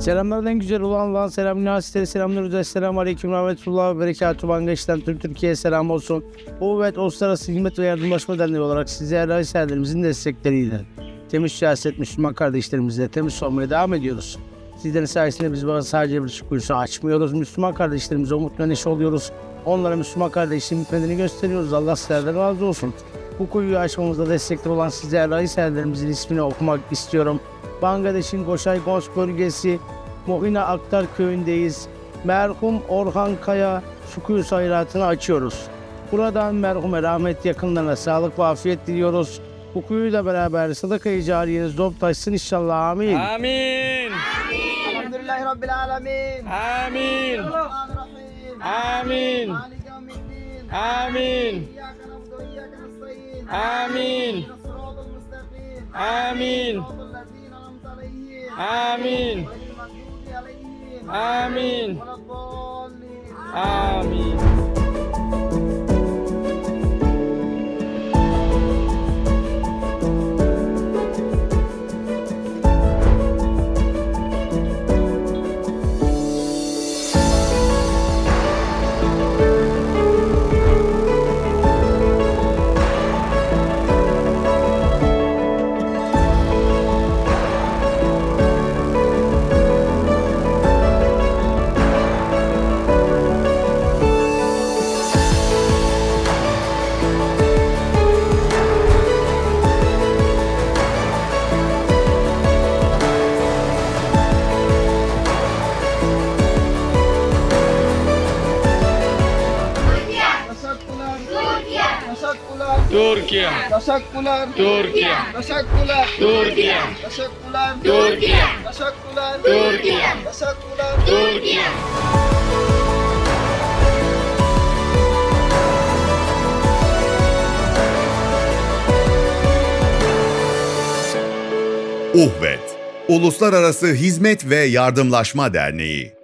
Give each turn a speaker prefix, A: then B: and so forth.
A: Selamlardan güzel olan Allah'ın selamı nasileri selamlar üzere selamu aleyküm rahmetullah ve berekatuhu Bangladeş'ten tüm Türkiye'ye selam olsun. Kuvvet Uluslararası Hizmet ve Yardımlaşma Derneği olarak sizler Raiserlerimizin destekleriyle temiz siyaset Müslüman kardeşlerimizle temiz olmaya devam ediyoruz. Sizlerin sayesinde biz bana sadece bir kuyusu açmıyoruz. Müslüman kardeşlerimize umut ve neşe oluyoruz. Onlara Müslüman kardeşliğin hikmetini gösteriyoruz. Allah sizlerden razı olsun. Bu kuyuyu açmamızda destekli olan sizler Raiserlerimizin ismini okumak istiyorum. Bangladeş'in Goşaygoş bölgesi Mohina Aktar köyündeyiz. Merhum Orhan Kaya şükür sayratını açıyoruz. Buradan merhume rahmet yakınlarına sağlık ve afiyet diliyoruz. Bu beraber sadaka-i cariyeniz dop taşsın inşallah. Amin.
B: Amin.
C: Amin.
B: Elhamdülillahi Rabbil Alemin. Amin.
C: Amin.
B: Amin. Amin. Amin.
C: Amen.
B: Amen. Amin.
C: Türkiye.
B: Teşekkürler.
C: Türkiye.
B: Teşekkürler.
C: Türkiye.
B: Teşekkürler.
C: Türkiye.
B: Teşekkürler.
C: Türkiye.
B: Teşekkürler.
C: Türkiye.
D: UHVET Uluslararası Hizmet ve Yardımlaşma Derneği